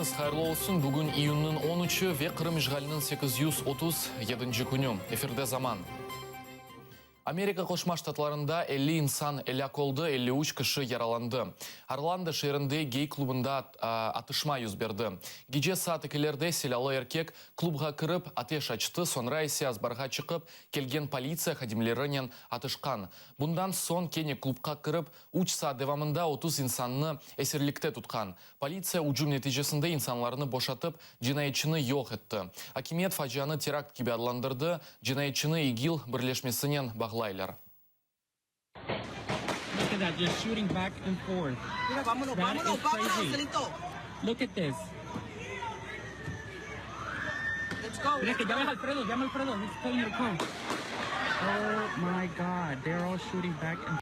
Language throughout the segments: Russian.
Күнүңүз хайырлы болсун. Бүгүн июннун 13-ы ве Кырым ишгалинин 837 күнү. Эфирде заман. Америка Кошма Штатларында 50 инсан элек олды, 53 киши яраланды. Орландо шерінде гей клубында атышма юз берді. Геже саат селялы еркек клубға кіріп, атеш ачты, сонра есе азбарға чықып, келген полиция хадимлерінен атышқан. Бұндан сон кене клубқа кіріп, уч саат девамында 30 инсанны эсерлікте тұтқан. Полиция уджум нәтижесінде инсанларны бошатып, жинайчыны йоқ етті. Акимет фажаны теракт кебе адlandырды, жинайчыны игил бірлешмесінен бағлайлар. Look at that, just shooting back and forth. Mira, vámonos, That vámonos, is vámonos, crazy. Celito. Look at this. Let's go. Mira que llame a Alfredo, llama a Alfredo. He's calling your call. Oh my God, they're all shooting back and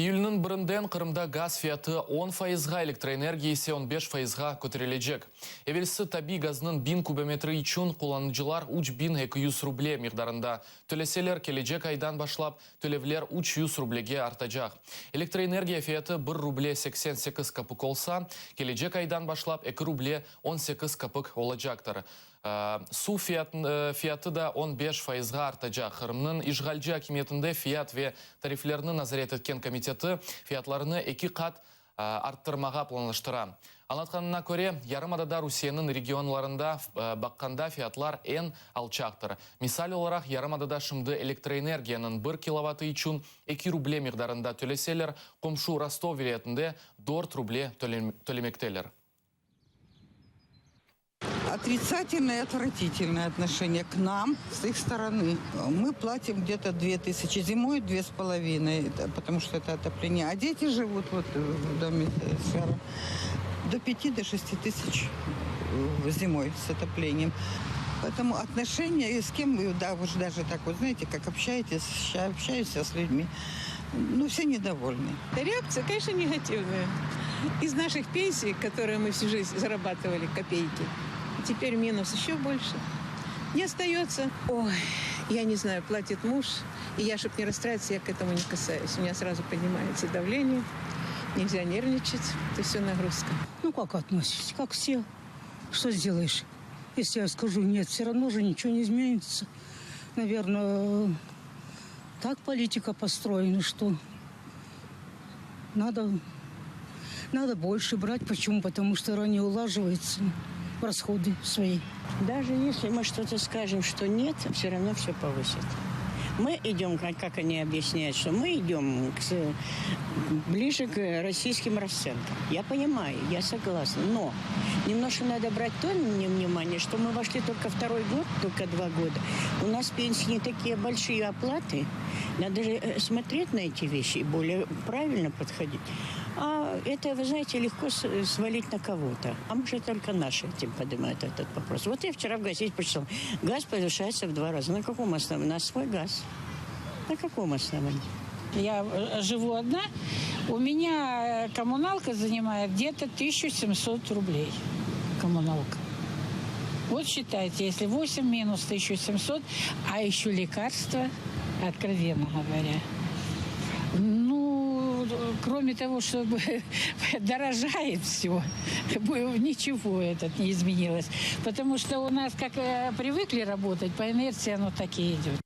Июльнің бірінден Қырымда газ фияты 10 файызға электроэнергия есе 15 файызға көтерележек. Эвелсі таби газның бин кубометрі үшін қоланычылар уч бин 200 рубле миқдарында. Төлеселер кележек айдан башлап, төлевлер 300 рублеге артажақ. Электроэнергия фияты 1 рубле 88 капык олса, кележек айдан башлап 2 рубле 18 капык олажақтыр. Ә, Су ә, фияты да 15 файызға артажақ. Қырымның ишғалжы акиметінде фият ве тарифлерні назарет еткен комитеті фиятларыны екі қат ә, арттырмаға планлаштыра. Анатқанына көре, ярымадада Русияның регионларында баққанда фиятлар ән алчақтыр. Мисал оларақ, ярымадада шымды электроэнергияның 1 киловатты үшін 2 рубле миқдарында төлеселер, қомшу Ростов вилетінде 4 рубле төлем- төлемектелер. Отрицательное и отвратительное отношение к нам с их стороны. Мы платим где-то 2000 зимой, две с половиной, это потому что это отопление. А дети живут вот в доме Сфера до 5 до 6 тысяч э, зимой с отоплением. Поэтому отношения, и с кем вы, да, вы же даже так вот, знаете, как общаетесь, ща- общаюсь с людьми, ну, все недовольны. Реакция, конечно, негативная. Из наших пенсий, которые мы всю жизнь зарабатывали, копейки, теперь минус еще больше. Не остается. Ой, я не знаю, платит муж. И я, чтобы не расстраиваться, я к этому не касаюсь. У меня сразу поднимается давление. Нельзя нервничать. Это все нагрузка. Ну, как относишься? Как все. Что сделаешь? Если я скажу нет, все равно же ничего не изменится. Наверное, так политика построена, что надо, надо больше брать. Почему? Потому что ранее улаживается расходы свои. Даже если мы что-то скажем, что нет, все равно все повысит. Мы идем, как, как они объясняют, что мы идем к ближе к российским расценкам. Я понимаю, я согласна. Но немножко надо брать то внимание, что мы вошли только второй год, только два года. У нас пенсии не такие большие оплаты. Надо же э, смотреть на эти вещи и более правильно подходить. А это, вы знаете, легко свалить на кого-то. А может, только наши этим поднимают этот вопрос. Вот я вчера в газете прочитала. Газ повышается в два раза. На каком основании? На свой газ. На каком основании? Я э, живу одна. У меня э, коммуналка занимает где-то 1700 рублей. Коммуналка. Вот считайте, если 8 минус 1700, а еще лекарства, откровенно говоря Ну, кроме того, что дорожает все, ничего этот не изменилось. Потому что у нас, как э, привыкли работать, по инерции оно так и идет.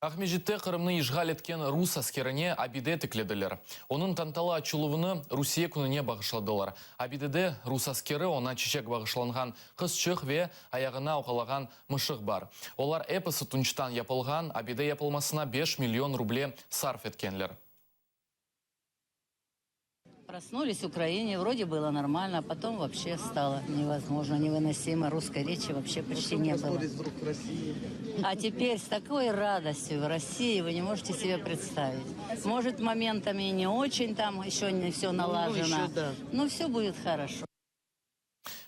Ахмежитте Қырымны ишғал еткен рус аскеріне Абиде тікледілер. Оның танталы ачылуыны Русия күніне бағышладылар. Абидеде рус аскері она чешек бағышланған қыз чық ве аяғына оғалаған мышық бар. Олар эпосы тұнчтан япылған, Абиде япылмасына 5 миллион рубле сарф еткенлер. Проснулись в Украине, вроде было нормально, а потом вообще стало невозможно, невыносимо. Русской речи вообще почти не было. А теперь с такой радостью в России вы не можете себе представить. Может, моментами не очень там еще не все налажено, но все будет хорошо.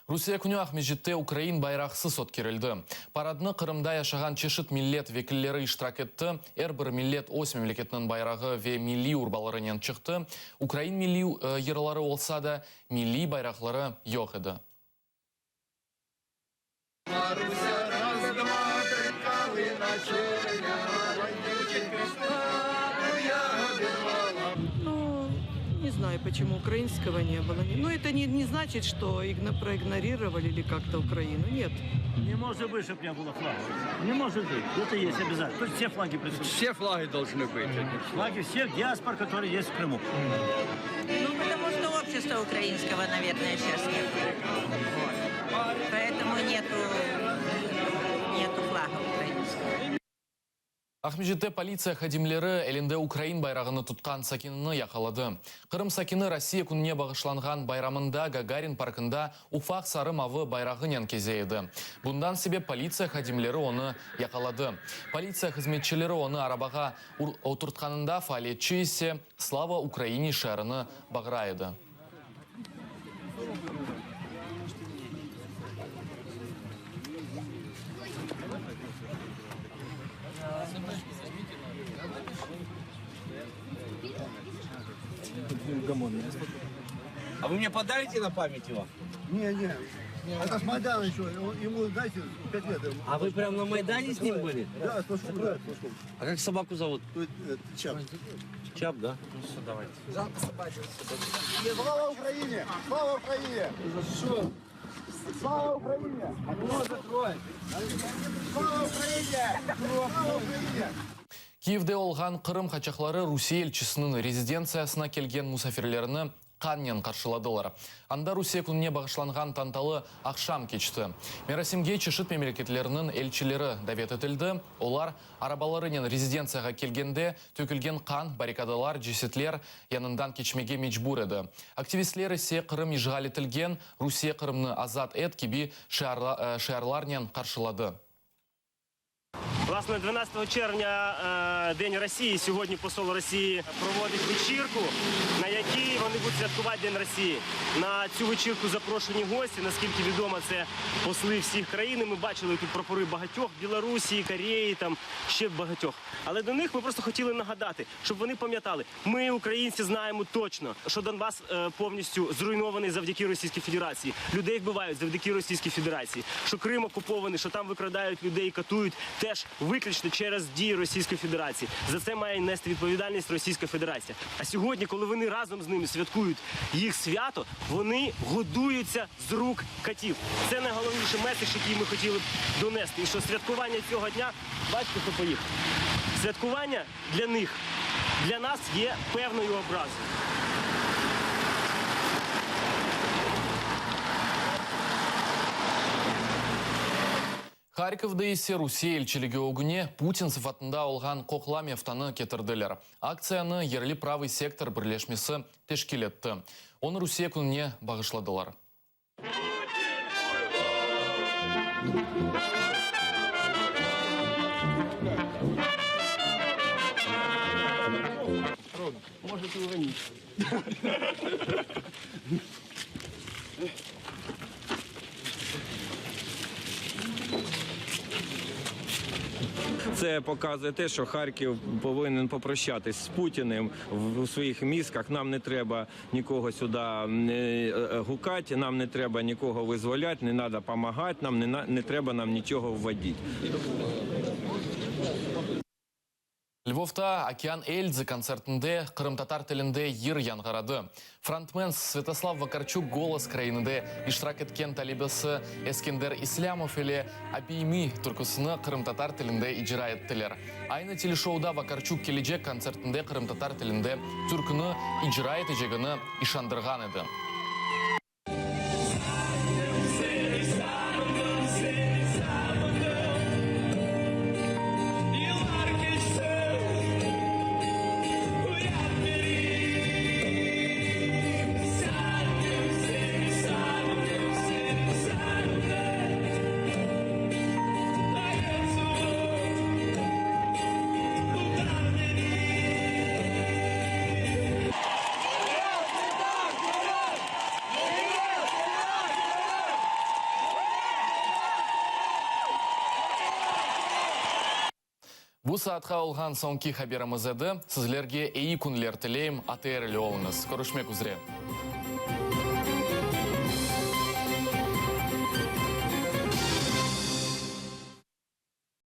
Русия күні Ахмежитте Украин байрақсыз өткерілді. Парадны Қырымда яшаған чешіт миллет векіллері иштирак етті. Әрбір миллет ос мемлекетінің байрағы ве милли урбаларынан шықты. Украин милли э, ерлары олса да, милли байрақлары жоқ еді. Ну, знаю. почему украинского не было. Но это не, не значит, что игно- проигнорировали или как-то Украину. Нет. Не может быть, чтобы не было флага. Не может быть. Это есть обязательно. То есть все флаги присутствуют. Все флаги должны быть. Флаги всех диаспор, которые есть в Крыму. Ну, потому что общества украинского, наверное, сейчас нет. Вот. Поэтому нету, нету флага украинского. Ахмежетте полиция хадимлері әлінде Украин байрағыны тұтқан сакинаны яқалады. Қырым сакины Россия күніне бағышланған байрамында Гагарин паркында уфақ сары мавы байрағын кезейді. Бұндан себеп полиция хадимлері оны яқалады. Полиция қызметшілері оны арабаға отыртқанында фаалетші есе Слава Украине шәріні бағырайды. А вы мне подарите на память его? Не, не. Это с Майдана еще. Ему, знаете, пять лет. ему. А вы прям на Майдане с ним были? Да, да, сплошь. А как собаку зовут? Есть, э, Чап. Чап, да? Ну все, давайте. Слава Украине! Слава Украине! Что? Слава Украине! Окно закрой! Слава Украине! Слава Украине! Киевде олған Қырым қачақлары Русия елшісінің резиденциясына келген мұсафирлеріні қаннен қаршыладылар. Анда Русия күніне бағышланған танталы ақшам кечті. Мерасимге чешіт мемлекетлерінің елшілері дәвет етілді. Олар арабаларымен резиденцияға келгенде төкілген қан, баррикадалар, жесетлер янындан кечмеге мечбур еді. Активистлер есе Қырым ижғал етілген Русия Қырымны азат ет кеби шиарларнен қаршылады. Власне, 12 червня е, День Росії. Сьогодні посол Росії проводить вечірку, на якій вони будуть святкувати День Росії. На цю вечірку запрошені гості. Наскільки відомо, це посли всіх країн. Ми бачили тут прапори багатьох Білорусі, Кореї, там ще багатьох. Але до них ми просто хотіли нагадати, щоб вони пам'ятали, ми, українці, знаємо точно, що Донбас е, повністю зруйнований завдяки Російській Федерації. Людей вбивають завдяки Російській Федерації. Що Крим окупований, що там викрадають людей, катують теж виключно через дії Російської Федерації. За це має нести відповідальність Російська Федерація. А сьогодні, коли вони разом з ними святкують їх свято, вони годуються з рук катів. Це найголовніший меседж, який ми хотіли б донести. І що святкування цього дня, бачите, хто поїхав. Святкування для них, для нас є певною образою. Харьковда есе Русия елчілігі огыне Путин сыфатында олған Қоқламевтаны кетірділер. Акцияны ерлі правый сектор бірлешмесі тешкелетті. Оны Русия күніне бағышладылар. Можете уронить. Це показує те, що Харків повинен попрощатись з Путіним в своїх мізках. Нам не треба нікого сюди е, е, гукати, нам не треба нікого визволяти, не треба допомагати, нам не, не треба нам нічого вводити. Львовта Океан Эльзы концертінде Қырым татар тілінде ер янғарады. Фронтмен Святослав Вакарчук голос краиныде иштирак еткен талибасы Эскендер Ислямов или Абийми түркісіні Қырым татар тілінде ижра еттілер. Айны телешоуда Вакарчук кележек концертінде Қырым татар тілінде түркіні ижра етежегіні ишандырған еді. Бұсы атқа олған соңки хабарымызды сізлерге әйі күнлер тілейм атыерлі олыңыз. Көрішмек үзірем.